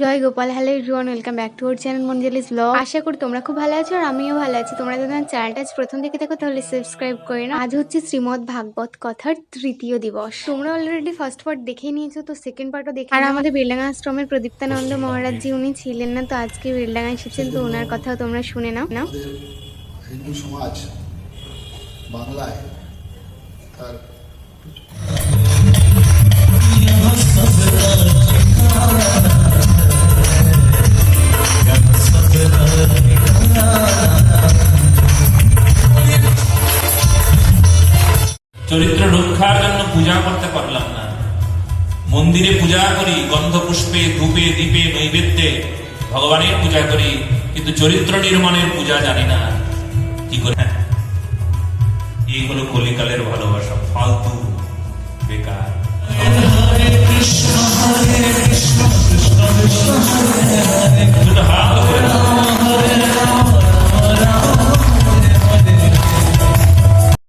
Joy Gopal hello everyone welcome back to our channel মঞ্জলিস blog আশা করি তোমরা খুব ভালো আছো আর আমিও ভালো আছি। তোমরা যদি আমার চ্যানেলটা প্রথম দেখে থাকো তাহলে সাবস্ক্রাইব করে না আজ হচ্ছে শ্রীমদ ভাগবত কথার তৃতীয় দিবস। তোমরা অলরেডি ফার্স্ট পার্ট দেখে নিয়েছো তো সেকেন্ড পার্টও দেখে আর আমাদের বিরলাঙ্গা আশ্রমের প্রদীপ্তানন্দ মহারাজ জি উনি ছিলেন না তো আজকে বিরলাঙ্গা এসেছেন তো ওনার কথাও তোমরা শুনে নাও। না হিন্দু সমাজ বাংলায় তার চরিত্র রক্ষার জন্য পূজা করতে পারলাম না। মন্দিরে পূজা করি গন্ধ পুষ্পে ধূপে, দীপে, নৈবেদ্যে ভগবানের পূজা করি, কিন্তু চরিত্র নির্মাণের পূজা জানি না। কি করে? এই হলো কলিকালের ভালোবাসা। ফালতু বেকার।